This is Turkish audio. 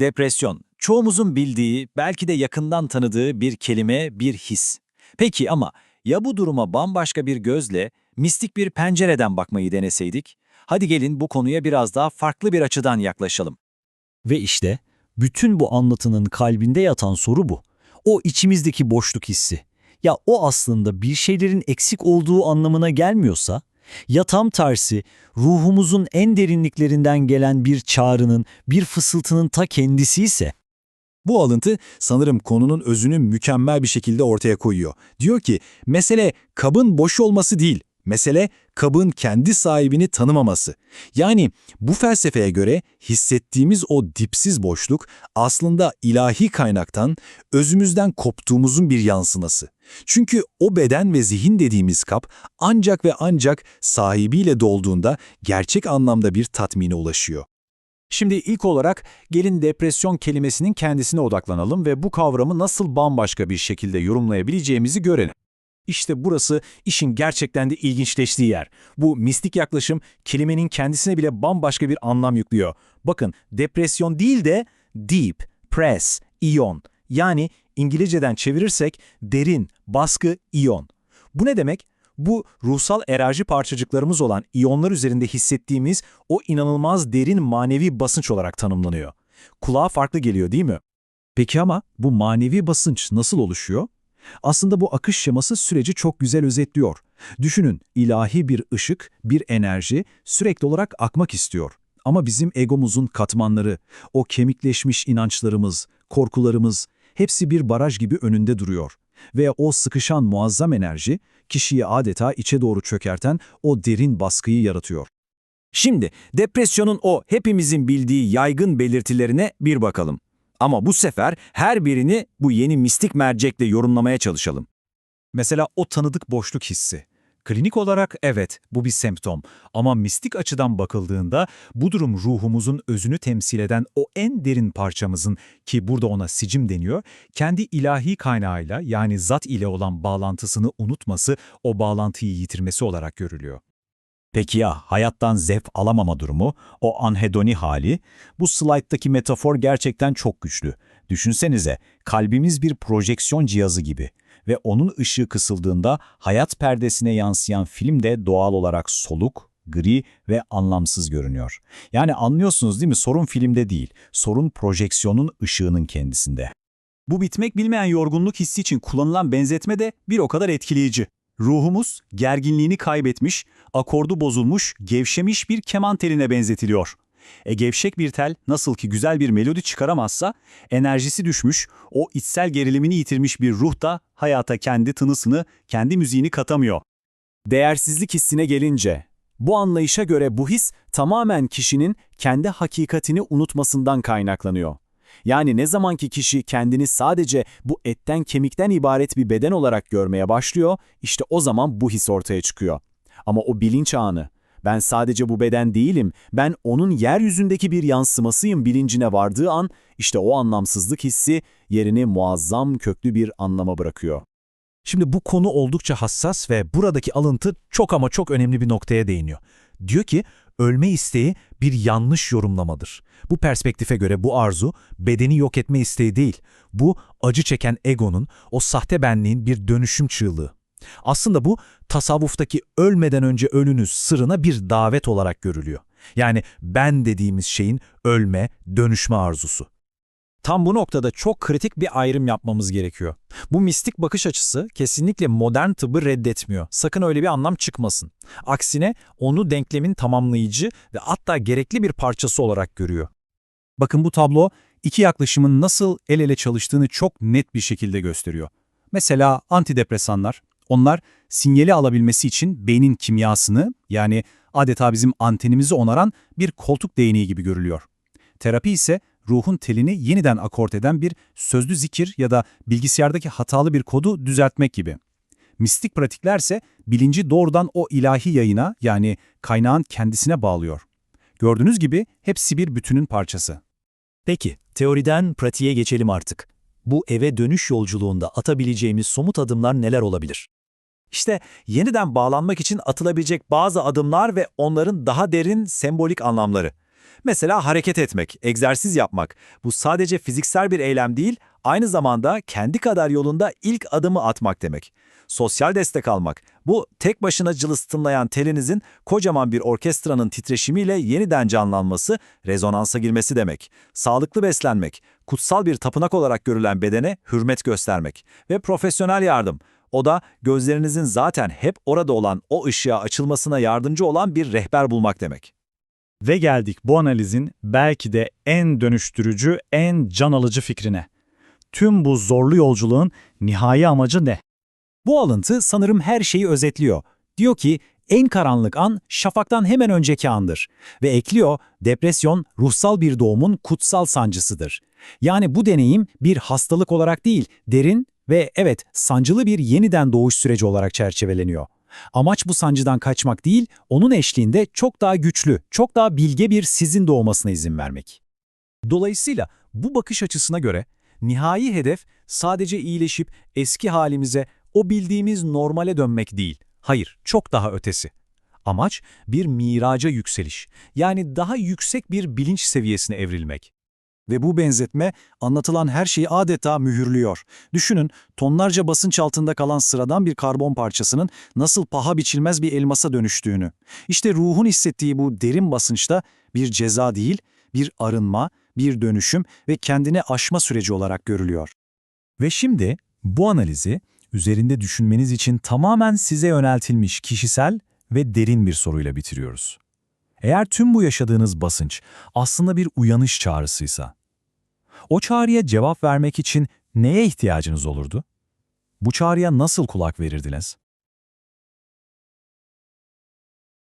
Depresyon, çoğumuzun bildiği, belki de yakından tanıdığı bir kelime, bir his. Peki ama ya bu duruma bambaşka bir gözle, mistik bir pencereden bakmayı deneseydik? Hadi gelin bu konuya biraz daha farklı bir açıdan yaklaşalım. Ve işte bütün bu anlatının kalbinde yatan soru bu. O içimizdeki boşluk hissi. Ya o aslında bir şeylerin eksik olduğu anlamına gelmiyorsa, ya tam tersi ruhumuzun en derinliklerinden gelen bir çağrının, bir fısıltının ta kendisi ise, Bu alıntı sanırım konunun özünü mükemmel bir şekilde ortaya koyuyor. Diyor ki, mesele kabın boş olması değil, mesele kabın kendi sahibini tanımaması. Yani bu felsefeye göre hissettiğimiz o dipsiz boşluk aslında ilahi kaynaktan, özümüzden koptuğumuzun bir yansıması. Çünkü o beden ve zihin dediğimiz kap ancak ve ancak sahibiyle dolduğunda gerçek anlamda bir tatmine ulaşıyor. Şimdi ilk olarak gelin depresyon kelimesinin kendisine odaklanalım ve bu kavramı nasıl bambaşka bir şekilde yorumlayabileceğimizi görelim. İşte burası işin gerçekten de ilginçleştiği yer. Bu mistik yaklaşım kelimenin kendisine bile bambaşka bir anlam yüklüyor. Bakın depresyon değil de deep, press, iyon. Yani İngilizceden çevirirsek derin, baskı, iyon. Bu ne demek? Bu ruhsal enerji parçacıklarımız olan iyonlar üzerinde hissettiğimiz o inanılmaz derin manevi basınç olarak tanımlanıyor. Kulağa farklı geliyor değil mi? Peki ama bu manevi basınç nasıl oluşuyor? Aslında bu akış şeması süreci çok güzel özetliyor. Düşünün, ilahi bir ışık, bir enerji sürekli olarak akmak istiyor. Ama bizim egomuzun katmanları, o kemikleşmiş inançlarımız, korkularımız hepsi bir baraj gibi önünde duruyor. Ve o sıkışan muazzam enerji kişiyi adeta içe doğru çökerten o derin baskıyı yaratıyor. Şimdi depresyonun o hepimizin bildiği yaygın belirtilerine bir bakalım. Ama bu sefer her birini bu yeni mistik mercekle yorumlamaya çalışalım. Mesela o tanıdık boşluk hissi. Klinik olarak evet bu bir semptom ama mistik açıdan bakıldığında bu durum ruhumuzun özünü temsil eden o en derin parçamızın ki burada ona sicim deniyor, kendi ilahi kaynağıyla yani zat ile olan bağlantısını unutması, o bağlantıyı yitirmesi olarak görülüyor. Peki ya hayattan zevk alamama durumu, o anhedoni hali? Bu slayttaki metafor gerçekten çok güçlü. Düşünsenize, kalbimiz bir projeksiyon cihazı gibi ve onun ışığı kısıldığında hayat perdesine yansıyan film de doğal olarak soluk, gri ve anlamsız görünüyor. Yani anlıyorsunuz değil mi? Sorun filmde değil, sorun projeksiyonun ışığının kendisinde. Bu bitmek bilmeyen yorgunluk hissi için kullanılan benzetme de bir o kadar etkileyici. Ruhumuz gerginliğini kaybetmiş, akordu bozulmuş, gevşemiş bir keman teline benzetiliyor. E gevşek bir tel nasıl ki güzel bir melodi çıkaramazsa, enerjisi düşmüş, o içsel gerilimini yitirmiş bir ruh da hayata kendi tınısını, kendi müziğini katamıyor. Değersizlik hissine gelince, bu anlayışa göre bu his tamamen kişinin kendi hakikatini unutmasından kaynaklanıyor. Yani ne zamanki kişi kendini sadece bu etten kemikten ibaret bir beden olarak görmeye başlıyor, işte o zaman bu his ortaya çıkıyor. Ama o bilinç anı, ben sadece bu beden değilim, ben onun yeryüzündeki bir yansımasıyım bilincine vardığı an, işte o anlamsızlık hissi yerini muazzam köklü bir anlama bırakıyor. Şimdi bu konu oldukça hassas ve buradaki alıntı çok ama çok önemli bir noktaya değiniyor. Diyor ki, ölme isteği bir yanlış yorumlamadır. Bu perspektife göre bu arzu, bedeni yok etme isteği değil, bu acı çeken egonun, o sahte benliğin bir dönüşüm çığlığı. Aslında bu, tasavvuftaki ölmeden önce ölünüz sırrına bir davet olarak görülüyor. Yani ben dediğimiz şeyin ölme, dönüşme arzusu. Tam bu noktada çok kritik bir ayrım yapmamız gerekiyor. Bu mistik bakış açısı kesinlikle modern tıbbı reddetmiyor. Sakın öyle bir anlam çıkmasın. Aksine onu denklemin tamamlayıcı ve hatta gerekli bir parçası olarak görüyor. Bakın bu tablo iki yaklaşımın nasıl el ele çalıştığını çok net bir şekilde gösteriyor. Mesela antidepresanlar, onlar sinyali alabilmesi için beynin kimyasını yani adeta bizim antenimizi onaran bir koltuk değneği gibi görülüyor. Terapi ise ruhun telini yeniden akort eden bir sözlü zikir ya da bilgisayardaki hatalı bir kodu düzeltmek gibi. Mistik pratiklerse bilinci doğrudan o ilahi yayına yani kaynağın kendisine bağlıyor. Gördüğünüz gibi hepsi bir bütünün parçası. Peki, teoriden pratiğe geçelim artık. Bu eve dönüş yolculuğunda atabileceğimiz somut adımlar neler olabilir? İşte yeniden bağlanmak için atılabilecek bazı adımlar ve onların daha derin sembolik anlamları. Mesela hareket etmek, egzersiz yapmak. Bu sadece fiziksel bir eylem değil, aynı zamanda kendi kadar yolunda ilk adımı atmak demek. Sosyal destek almak. Bu tek başına cılız telinizin kocaman bir orkestranın titreşimiyle yeniden canlanması, rezonansa girmesi demek. Sağlıklı beslenmek, kutsal bir tapınak olarak görülen bedene hürmet göstermek ve profesyonel yardım. O da gözlerinizin zaten hep orada olan o ışığa açılmasına yardımcı olan bir rehber bulmak demek. Ve geldik bu analizin belki de en dönüştürücü, en can alıcı fikrine. Tüm bu zorlu yolculuğun nihai amacı ne? Bu alıntı sanırım her şeyi özetliyor. Diyor ki en karanlık an şafaktan hemen önceki andır. Ve ekliyor depresyon ruhsal bir doğumun kutsal sancısıdır. Yani bu deneyim bir hastalık olarak değil, derin ve evet sancılı bir yeniden doğuş süreci olarak çerçeveleniyor. Amaç bu sancıdan kaçmak değil, onun eşliğinde çok daha güçlü, çok daha bilge bir sizin doğmasına izin vermek. Dolayısıyla bu bakış açısına göre nihai hedef sadece iyileşip eski halimize, o bildiğimiz normale dönmek değil. Hayır, çok daha ötesi. Amaç bir miraca yükseliş, yani daha yüksek bir bilinç seviyesine evrilmek. Ve bu benzetme anlatılan her şeyi adeta mühürlüyor. Düşünün tonlarca basınç altında kalan sıradan bir karbon parçasının nasıl paha biçilmez bir elmasa dönüştüğünü. İşte ruhun hissettiği bu derin basınçta bir ceza değil, bir arınma, bir dönüşüm ve kendine aşma süreci olarak görülüyor. Ve şimdi bu analizi üzerinde düşünmeniz için tamamen size yöneltilmiş kişisel ve derin bir soruyla bitiriyoruz. Eğer tüm bu yaşadığınız basınç aslında bir uyanış çağrısıysa, o çağrıya cevap vermek için neye ihtiyacınız olurdu? Bu çağrıya nasıl kulak verirdiniz?